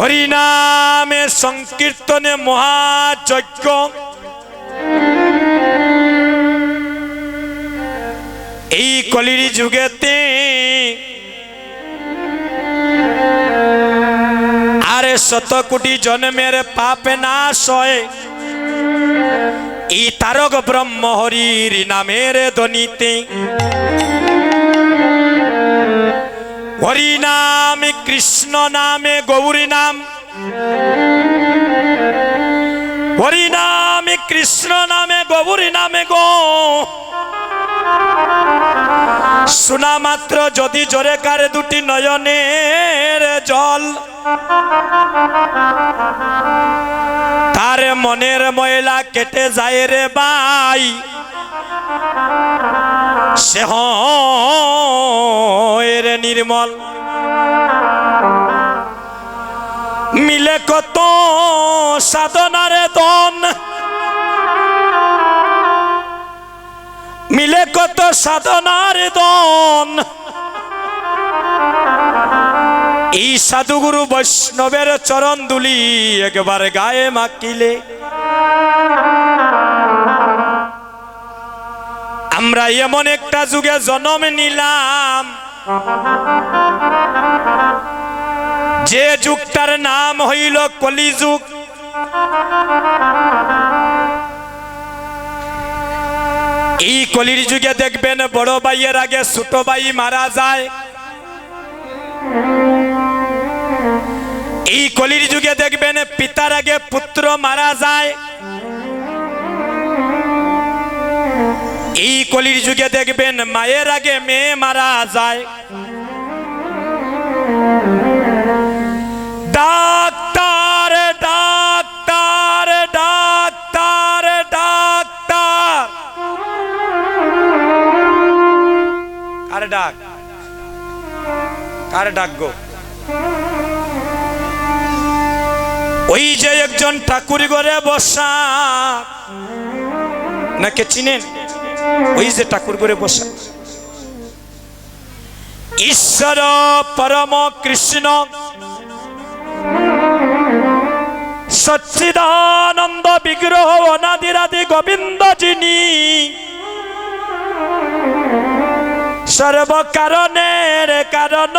হরিনামে সংকীর্তনে মহাযজ্ঞ। এই কলির যুগেতে আরে শত কোটি জন্মের পাপ নাশ হয়। এই তারক ব্রহ্ম হরির নামের ধ্বনিতে। হরি নামে, কৃষ্ণ নামে, গৌরী নাম। হরি নামে, কৃষ্ণ নামে, গৌরী নামে গো। শোনা মাত্র যদি জোরে কারে দুটি নয়নের জল। তার মনের ময়লা কেটে যায় রে বাই সে রে নির্মল। মিলে কত সাধনারে দন। মিলে কত সাধনার দন। এই সাধুগুরু বৈষ্ণবের চরণ দুলি একবার গায়ে মাকিলে আমরা এমন একটা যুগে জন্ম নিলাম। যে যুগটার নাম হইল কলিযুগ। এই কলির যুগে দেখবেন বড় ভাইয়ের আগে ছোট ভাই মারা যায়। এই কলির যুগে দেখবেন পিতার আগে পুত্র মারা যায়। এই কলির যুগে দেখবেন মায়ের আগে মেয়ে মারা যায়। Doctor doctor doctor doctor. কার ডাক? কার ডাক গো? ওই যে একজন ঠাকুর ঘরে বসা। নাকে চিনেন? ওই যে ঠাকুর ঘরে বসা। ঈশ্বর পরম কৃষ্ণ। সচ্চিদানন্দ বিগ্রহ অনাদিরাদি গোবিন্দ যিনি সর্বকারণের কারণ।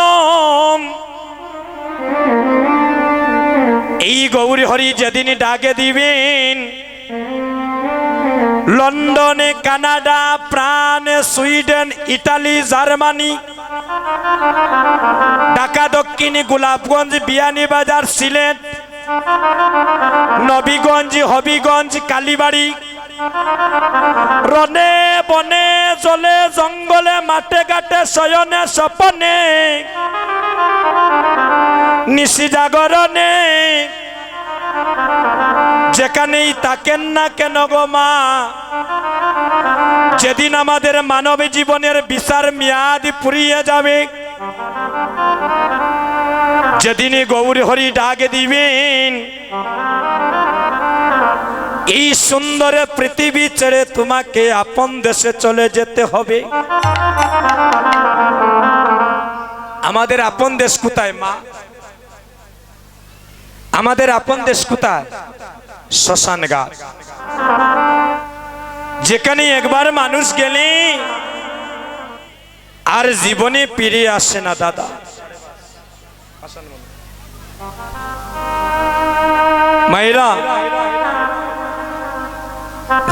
এই গৌরী হরি যেদিন ডাকে দিবেন, লন্ডনে কানাডা প্রাণ সুইডেন, ইটালি, জার্মানি, ঢাকা, দক্ষিণ, গোলাপগঞ্জ, বিয়ানীবাজার, সিলেট, নবীগঞ্জ, হবিগঞ্জ, কালীবাড়ি। রনে বনে, জলে, জঙ্গলে, মাঠে, ঘাটে, শয়নে, স্বপনে, নিশি জাগরণে যেখানেই তাকেন না কেন গো মা? যেদিন আমাদের মানব জীবনের বিচার মেয়াদ ফুরিয়ে যাবে, যেদিন গৌরী হরি ডাকে দিবেন, এই সুন্দর পৃথিবী ছেড়ে তোমাকে আপন দেশে চলে যেতে হবে। আমাদের আপন দেশ কোথায় মা? আমাদের আপন দেশ কোথায়? শ্মশান ঘাট যেখানে একবার মানুষ গেলে আর জীবনে ফিরে আসে না দাদা মায়েরা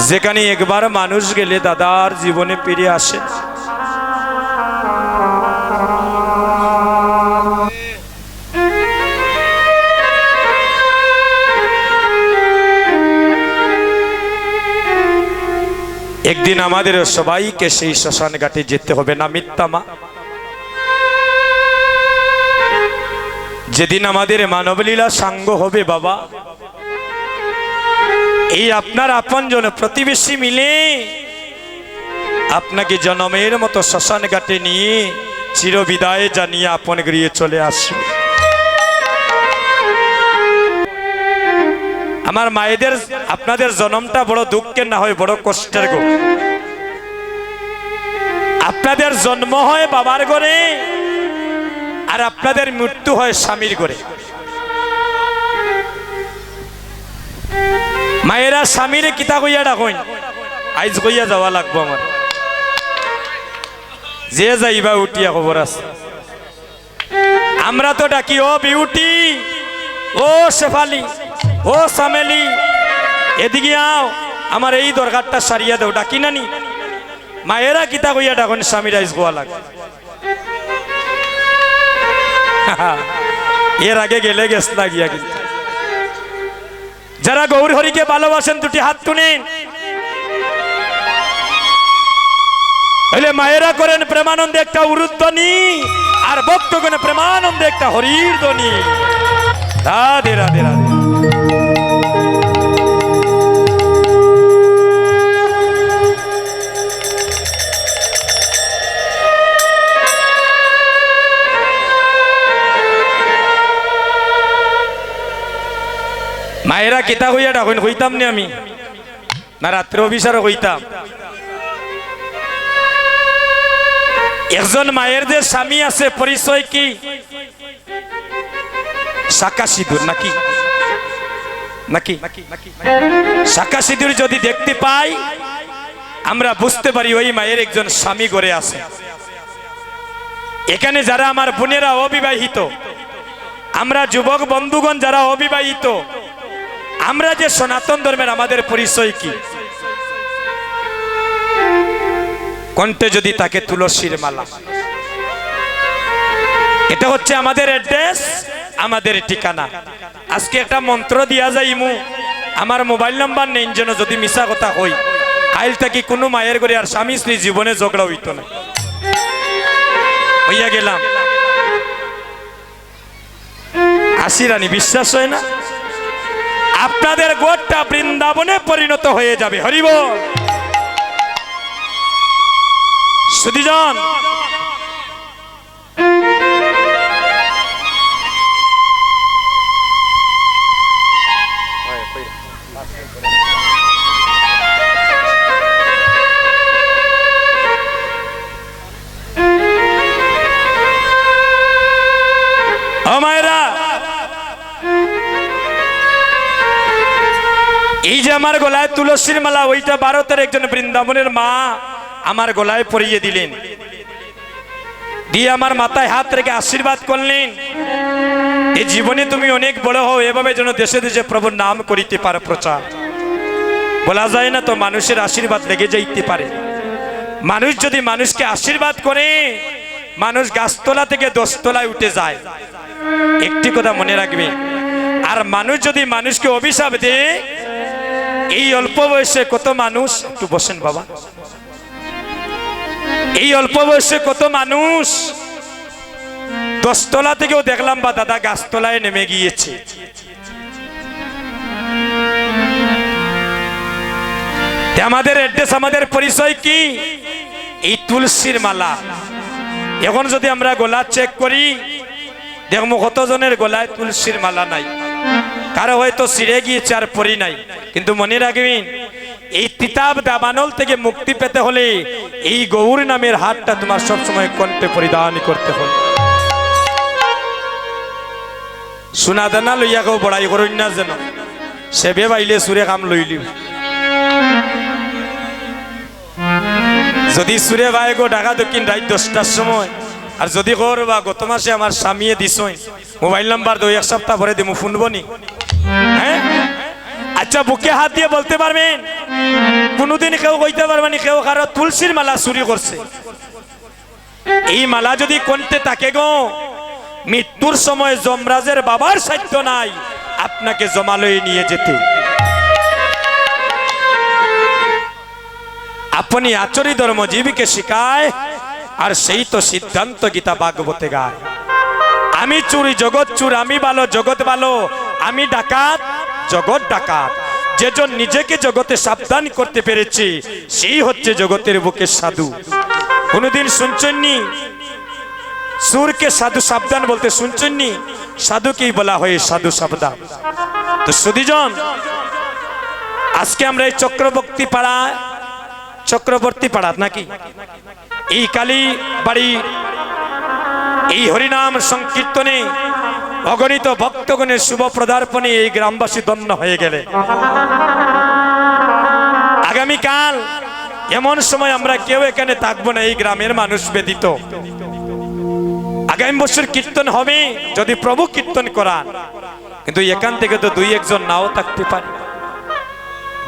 যেখানে একবার মানুষ গেলে দাদার জীবনে ফিরে আসে না। একদিন আমাদের সবাইকে সেই শ্মশান ঘাটে যেতে হবে না মিথ্যামা যেদিন আমাদের মানবলীলা সাঙ্গ হবে বাবা, এই আপনার আপনজন প্রতিবেশী মিলে আপনাকে জনমের মতো শ্মশান ঘাটে নিয়ে চিরবিদায় জানিয়ে আপন গৃহে চলে আসবে। আমার মায়েদের, আপনাদের জন্মটা বড় দুঃখের না হয়, বড় কষ্টের গো। আপনাদের জন্ম হয় বাবার ঘরে, আর আপনাদের মৃত্যু হয় স্বামীর ঘরে। মায়েরা স্বামীর কিতা কইয়া ডাকইন? আইজ কইয়া যাওয়া লাগবো আমার। যে যাইবা উঠিয়া খবর আছে। আমরা তো ডাকি ও বিউটি, ও শেফালি। ও সামেলি, এদিকে আও। আমার এই দরকারটা সারিয়া দেও ডাকি নানি মায়েরা কিতা কইয়া ডাকন, স্বামীর আইজ গোয়া লাগ এর আগে গেলে গেছ না গিয়া কিন্তু। যারা গৌর হরিকে ভালোবাসেন, দুটি হাত তুলেন। হইলে মায়েরা করেন প্রেমানন্দে একটা উরুধ্বনি আর ভক্তগণে প্রেমানন্দে একটা হরির ধ্বনি। রাধে রাধে রাধে। মায়েরা কিতা হইয়া ডাকুন, হইতাম নি আমি। না রাত্রে অভিসারও হইতাম। একজন মায়ের যে স্বামী আছে, পরিচয় কি? শাকা সিঁদুর নাকি? নাকি? শাকা সিঁদুর যদি দেখতে পাই, আমরা বুঝতে পারি ওই মায়ের একজন স্বামী গড়ে আছে। এখানে যারা আমার বোনেরা অবিবাহিত, আমরা যুবক বন্ধুগণ যারা অবিবাহিত, আমরা যে সনাতন ধর্মের আমাদের পরিচয় কি? কণ্ঠে যদি তাকে তুলসীর মালা। এটা হচ্ছে আমাদের অ্যাড্রেস। আমাদের ঠিকানা। আজকে একটা মন্ত্র দিয়া যাই মু আমার মোবাইল নাম্বার নেই, যেন যদি মিশা কথা হই কাইল থাকি কোনো মায়ের করে আর স্বামী স্ত্রী জীবনে ঝগড়া হইত না। হইয়া গেলাম। আসি রানী, বিশ্বাস হয় না? আপনাদের গোটটা বৃন্দাবনে পরিণত হয়ে যাবে। হরিব সুদীজন। আমার গলায় তুলসীর মালা, ওইটা ভারতের একজন বৃন্দাবনের মা আমার গলায় পরিয়ে দিলেন। দিয়ে আমার মাথায় হাত রেখে আশীর্বাদ করলেন। এই জীবনে তুমি অনেক বড় হও, এভাবে যেন দেশে দেশে প্রভুর নাম করিতে পারো প্রচার। বলা যায় না তো মানুষের আশীর্বাদ লেগে যাইতে পারে। মানুষ যদি মানুষকে আশীর্বাদ করে, মানুষ গাছতলা থেকে দশতলায় উঠে যায়। একটি কথা মনে রাখবে, আর মানুষ যদি মানুষকে অভিশাপ দেয় এই অল্প বয়সে কত মানুষ, একটু বসেন বাবা। এই অল্প বয়সে কত মানুষ, দশতলা থেকেও দেখলাম বা দাদা গাছতলায় নেমে গিয়েছে। আমাদের অ্যাড্রেস, আমাদের পরিচয় কি? এই তুলসীর মালা। এখন যদি আমরা গোলা চেক করি দেখব কতজনের গলায় তুলসীর মালা নাই। কারও হয়তো ছিঁড়ে গিয়েছে আর পরি নাই। কিন্তু মনে রাখবেন এই তিতাব দাবানল থেকে মুক্তি পেতে হলে এই গৌর নামের হাতটা তোমার সবসময় কণ্ঠে পরিধান করতে হবে সোনা দানা লইয়া কেউ বড়াই করুন না যেন। সেবে বাইলে সুরে কাম লইলি। যদি সুরে ভাই গো ঢাকা দক্ষিণ রাত দশটার সময় আর যদি কর বা গত মাসে আমার স্বামীয়ে দিছই মোবাইল নাম্বার দু, এক সপ্তাহ পরে দিমু শুনব নি। হ্যাঁ? আচ্ছা বুকে হাত দিয়ে বলতে পারবেন? কোনোদিন কেউ কইতে পারবেন কেউ কারও তুলসীর মালা চুরি করছে। এই মালা যদি কোনতে তাকে গো, মৃত্যুর সময় যমরাজের বাবার সাধ্য নাই, আপনাকে জমালয়ে নিয়ে যেতে। আপনি আচরি ধর্মজীবীকে শিখায় আর সেই তো সিদ্ধান্ত গীতা ভাগবতে গায়। আমি চুরি জগৎ চুর, আমি ভালো জগৎ ভালো, আমি ডাকাত, জগৎ ডাকাত। যেজন নিজেকে জগতে সাবধান করতে পেরেছে, সেই হচ্ছে জগতের বুকে সাধু। কোনোদিন শুনছেননি? সুরকে সাধু সাবধান বলতে শুনছেননি? সাধুকেই বলা হয় সাধু সাবধান। তো সুদীজন আজকে আমরা এই চক্রবর্তী পাড়া চক্রবর্তী পাড়া নাকি? এই কালী বাড়ি, এই হরিনাম সংকীর্তনে অগণিত ভক্তগণের শুভ প্রদার্পণে এই গ্রামবাসী দন্য হয়ে গেলে। আগামীকাল এমন সময় আমরা কেউ এখানে থাকব না, এই গ্রামের মানুষ ব্যতীত। আগামী বছর কীর্তন হবে, যদি প্রভু কীর্তন করান। কিন্তু এখান থেকে তো দুই একজন নাও থাকতে পারে।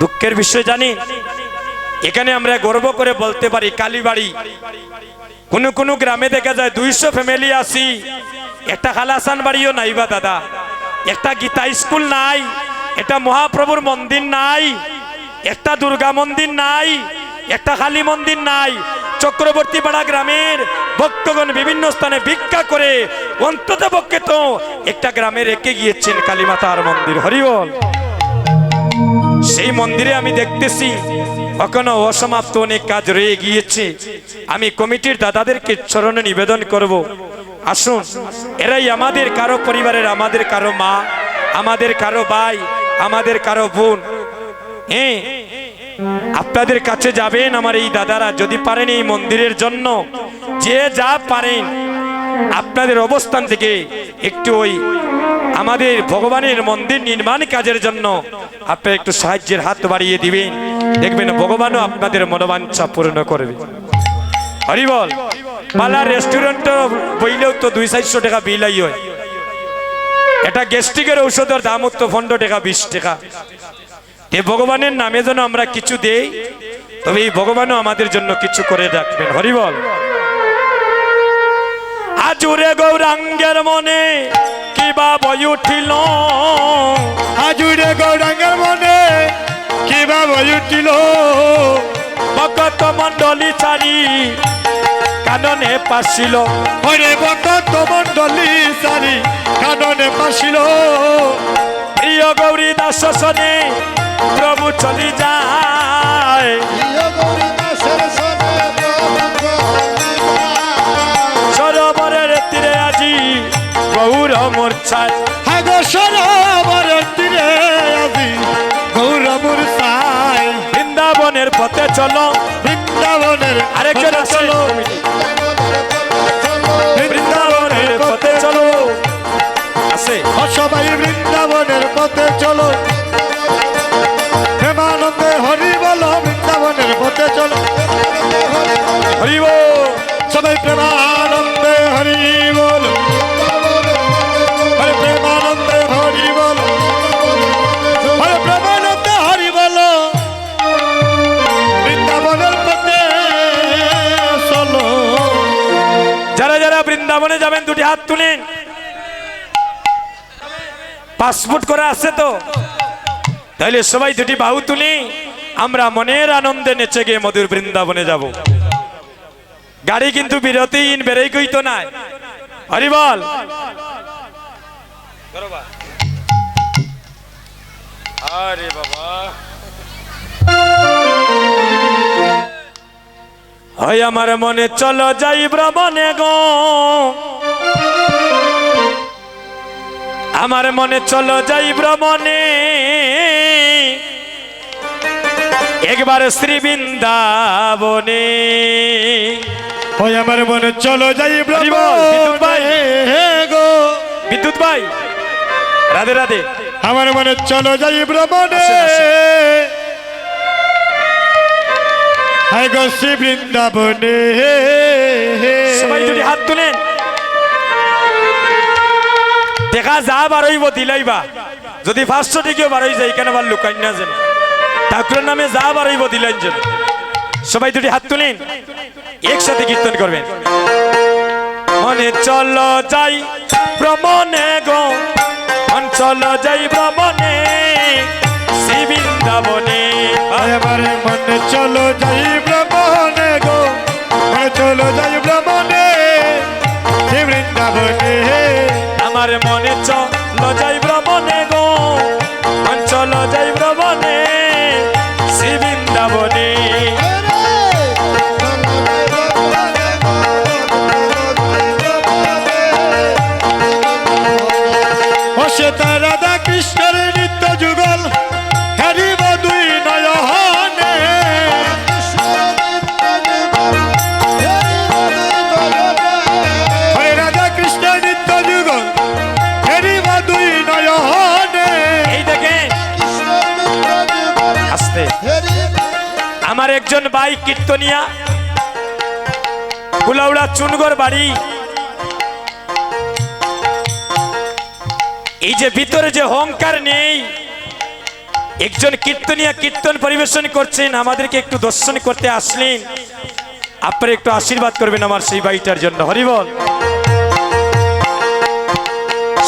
দুঃখের বিষয় জানি এখানে আমরা গর্ব করে বলতে পারি, কালীবাড়ি। কোন কোন গ্রামে দেখা যায় দুইশো ফ্যামিলি আসি একটা খালাসান বাড়িও নাই বা দাদা। একটা গীতা স্কুল নাই, একটা মহাপ্রভুর মন্দির নাই, একটা দুর্গা মন্দির নাই, একটা কালী মন্দির নাই। চক্রবর্তী পাড়া গ্রামের ভক্তগণ বিভিন্ন স্থানে ভিক্ষা করে অন্তত পক্ষে তো একটা গ্রামে রেখে গিয়েছেন কালীমাতার মন্দির। হরিবল সেই মন্দিরে আমি দেখতেছি এখনও অসমাপ্ত অনেক কাজ রয়ে গিয়েছে। আমি কমিটির দাদাদেরকে চরণে নিবেদন করব। আসুন, এরাই আমাদের কারও পরিবারের, আমাদের কারও মা, আমাদের কারও ভাই, আমাদের কারও বোন। হ্যাঁ আপনাদের কাছে যাবেন আমার এই দাদারা। যদি পারেন এই মন্দিরের জন্য, যে যা পারেন আপনাদের অবস্থান থেকে একটু ওই আমাদের ভগবানের মন্দির নির্মাণ কাজের জন্য আপনারা একটু সাহায্যের হাত বাড়িয়ে দিবেন। দেখবেন ভগবানও আপনাদের মনোবাঞ্ছা পূর্ণ করবে। হরিবল পালা রেস্টুরেন্ট বইলেও তো দুই চারশো টাকা বিলাই হয়। এটা গ্যাস্ট্রিকের ঔষধের দাম তো পনেরো টাকা, বিশ টাকা। এ ভগবানের নামে যেন আমরা কিছু দেই, তবে এই ভগবানও আমাদের জন্য কিছু করে রাখবেন। হরিবল আজুরে গৌরাঙ্গের মনে কিবা বই উঠিল? আজুরে গৌরাঙ্গের মনে কিবা বই উঠিল? ভকত মন্ডলী চারি কাননে পাশিল। হরে ভক্ত মন্ডলী সারি কাননে পাশিল। প্রিয় গৌরী দাস শনে প্রভু চলি যায়। সরোবরের গৌর মূর্ছায় হাগো সরোবরের তীরে আজি গৌর সাই বৃন্দাবনের পথে চলো। বৃন্দাবনের আরেকজন চলো। পাসপোর্ট করা আছে তো? তাহলে সবাই দুটি বাহু তুলি আমরা মনের আনন্দে নেচে গিয়ে মধুর বৃন্দাবনে যাব। গাড়ি কিন্তু বিরতিহীন বেড়েই কইতো নাই। হরিবল আরে বাবা। হয় আমার মনে চলো যাই ভ্রমণে গো। আমার মনে চলো যাই ভ্রমণে। একবার শ্রী বৃন্দাবনে ওই আমার মনে চলো যাই হরি বিদ্যুৎ ভাই। গো। বিদ্যুৎ ভাই রাধে রাধে। আমার মনে চলো যাই ভ্রমণে। হাই গো শ্রী বৃন্দাবনে দেখা যা বারইব, দিলাইবা। যদি পাঁচশো টিকেও বারই যায় এখানে আবার লুকাই না যেন? ঠাকুরের নামে যা বারইব, দিলেন যেন। সবাই দুটি হাত তুলেন। একসাথে কীর্তন করবেন। মনে চলো যাই ভ্রমণে গো। মন চলো যাই ভ্রমণে, শ্রী বৃন্দাবনে। হাই আমার মনে চলো যাই ভ্রমণে গো। মনে চলো যাই ভ্রমণে, শ্রী বৃন্দাবনে। আমার মনে চ যাই একজন বাই কীর্তনিয়া গুলাউড়া চুনগর বাড়ি। এই যে ভিতরে যে হংকার নেই, একজন কীর্তনিয়া কীর্তন পরিবেশন করছেন, আমাদেরকে একটু দর্শন করতে আসলেন। আপনারা একটু আশীর্বাদ করবেন আমার সেই বাড়িটার জন্য হরিবল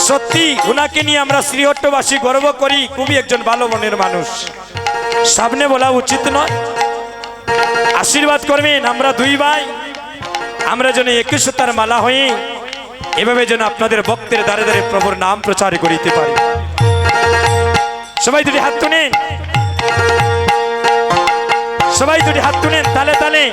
সত্যি, উনাকে নিয়ে আমরা শ্রীহট্টবাসী গর্ব করি, খুবই একজন ভালো মনের মানুষ। সামনে বলা উচিত নয় আশীর্বাদ করবেন আমরা দুই ভাই। আমরা যেন একুশতার মালা হয়ে এভাবে যেন আপনাদের ভক্তের দ্বারে দ্বারে প্রভুর নাম প্রচার করিতে পারি। সবাই দুটি হাত তুলেন। সবাই দুটি হাত তুলেন, তালে তালে।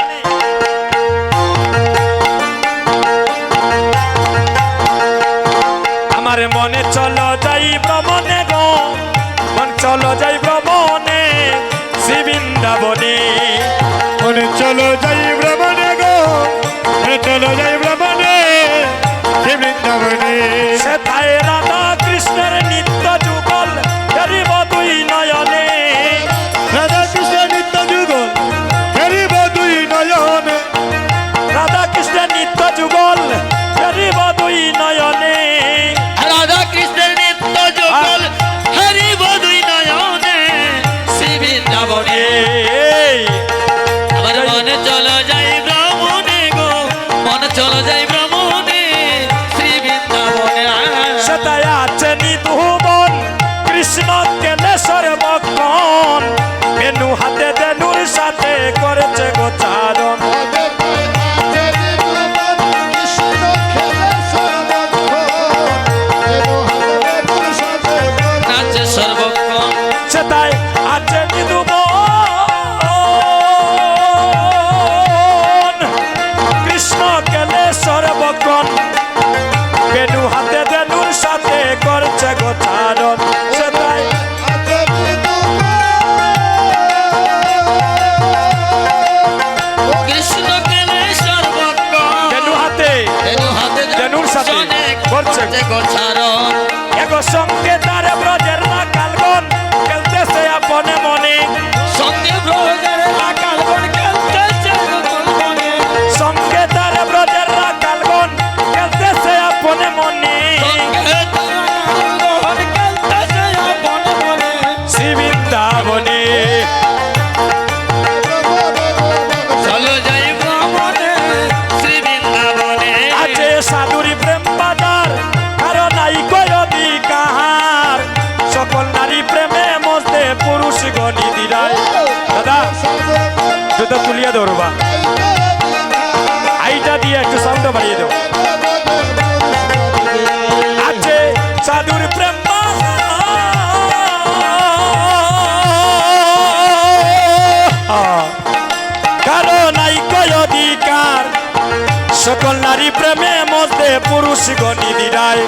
মধ্যে পুরুষগণ নিদিরায়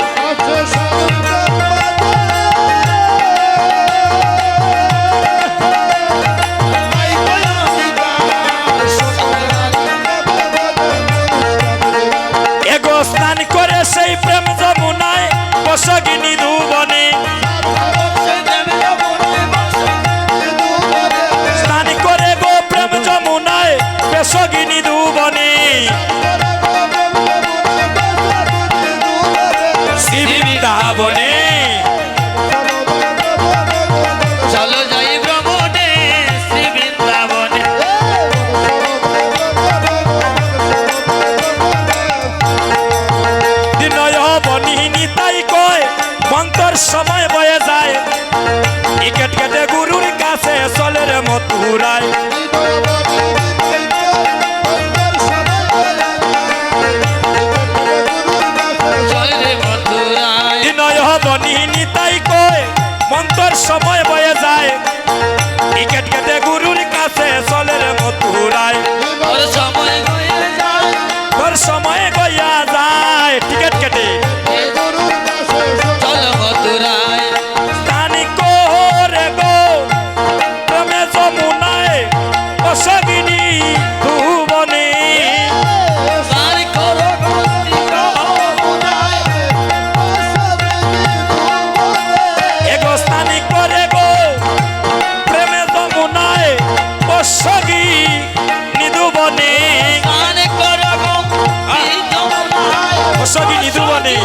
রাগিনী ধুবনে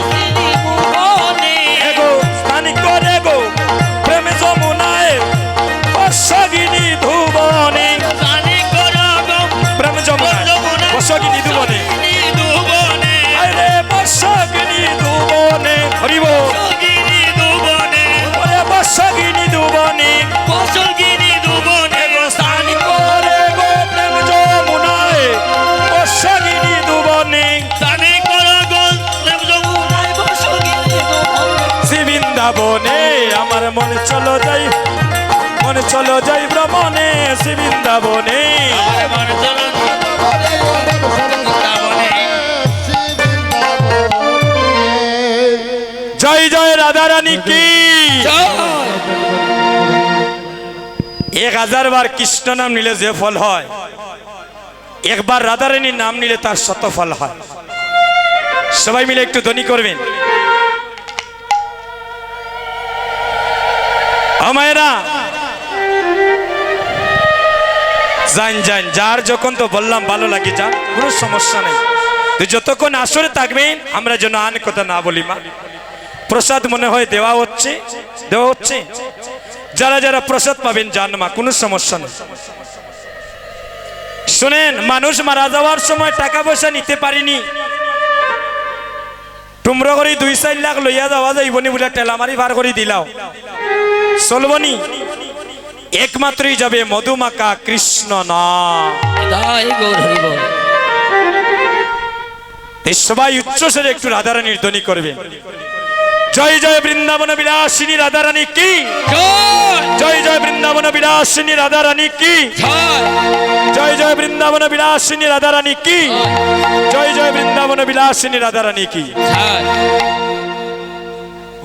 এগো স্থানিক করে গো প্রেমে যমুনায় অশ্বগিনী। মন চলো যাই মন চলো যাই ভ্রমণে শ্রী বৃন্দাবনে। জয় জয় রাধা রানী কি? এক হাজার বার কৃষ্ণ নাম নিলে যে ফল হয় একবার রাধা রানীর নাম নিলে তার শত ফল হয়। সবাই মিলে একটু ধ্বনি করবেন। আমায়রা যান যান, যার যখন তো বললাম ভালো লাগে, যান, কোনো সমস্যা নেই। তো যতক্ষণ আসরে থাকবেন, আমরা যেন আন কথা না বলি, মা। প্রসাদ মনে হয় দেওয়া হচ্ছে দেওয়া হচ্ছে। যারা যারা প্রসাদ পাবেন, যান, মা, কোনো সমস্যা নেই। শুনেন, মানুষ মারা যাওয়ার সময় টাকা পয়সা নিতে পারিনি। তোমরা করে দুই চার লাখ লইয়া যাওয়া যাইবনি বলে টেলামারি ভার করে দিলাও। চলবনি একমাত্রই যাবে মধুমাকা কৃষ্ণ না। তাই গৌর হরি বল। এই সবাই উচ্চস্বরে একটু রাধারানীর ধ্বনি করবে। জয় জয় বৃন্দাবন বিলাসিনী রাধারানী কি? জয়! জয় বৃন্দাবন বিলাসিনী রাধারানী কি? জয়! জয় বৃন্দাবন বিলাসিনী রাধারানী কি? জয়! জয় বৃন্দাবন বিলাসিনী রাধারানী কি?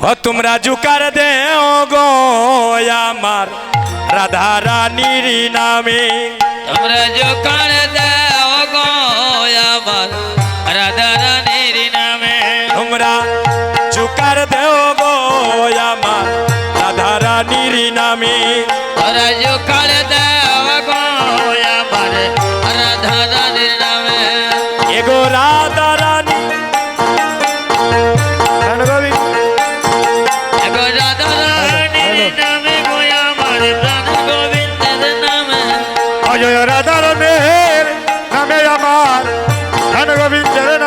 ও তোমরা জুকার দে ও গো আমার রাধা রানীর নামে। তোমরা যখন দাও গো আমার রাধা রানীর নামে। তোমরা জুকার দেও গো আমার রাধা রানীর নামে। তোরা যখন দাও অজয় রাধারণের নামে আমার ধন গোবিন্দের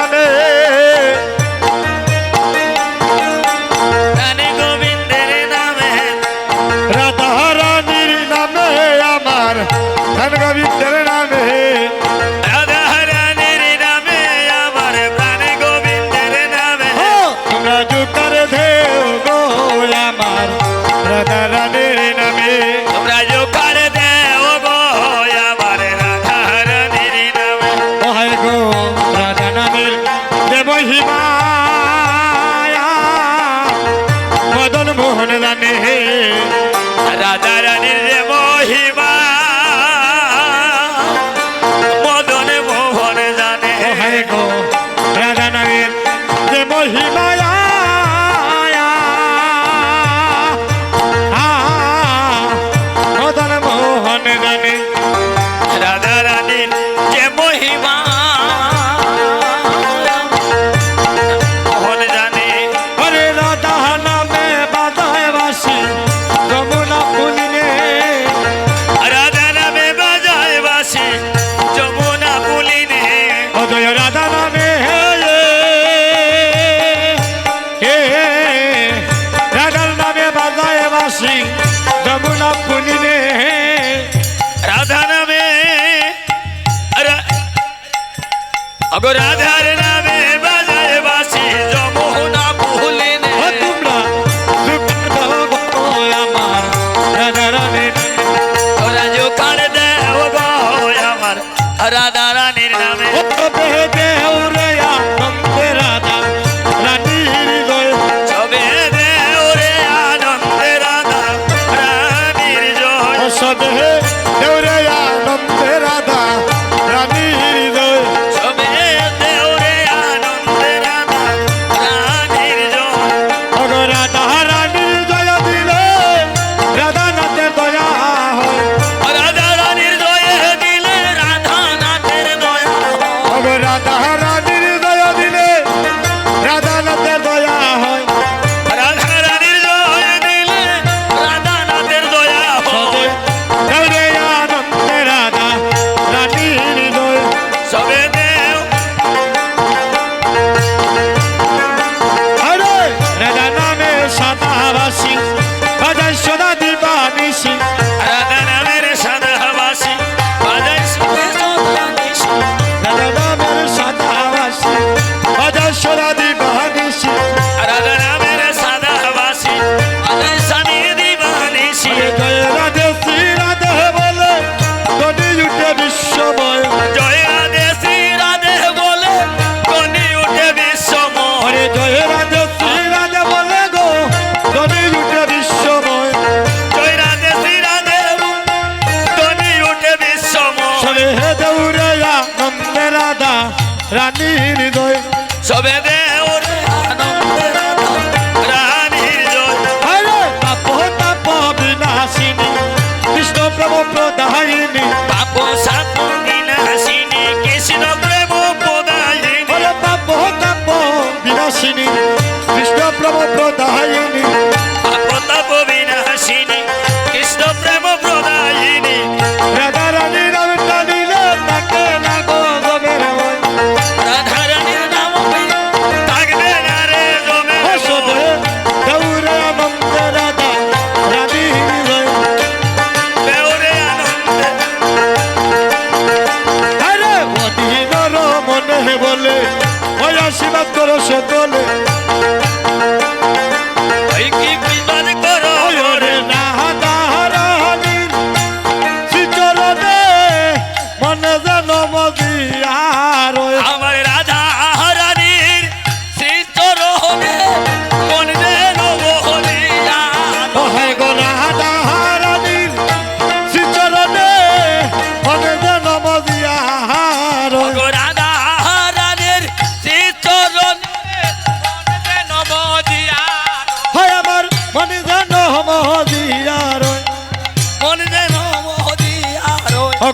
আমার রাধা রানীর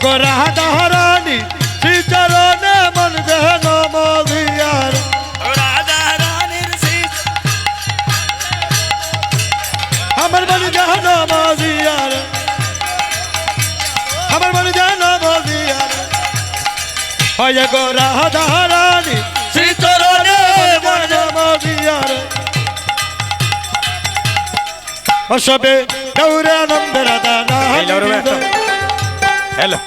রাধা রানী শ্রীচরণে মন দেহ নম দিয়ার রাধা রানীর শ্রী আমার মন দেহ নম দিয়ার আমার মন দেহ নম দিয়ার হয় গো রাধা রানী শ্রীচরণে মন নম দিয়ার অসবে গৌরানন্দ রাধা হ্যালো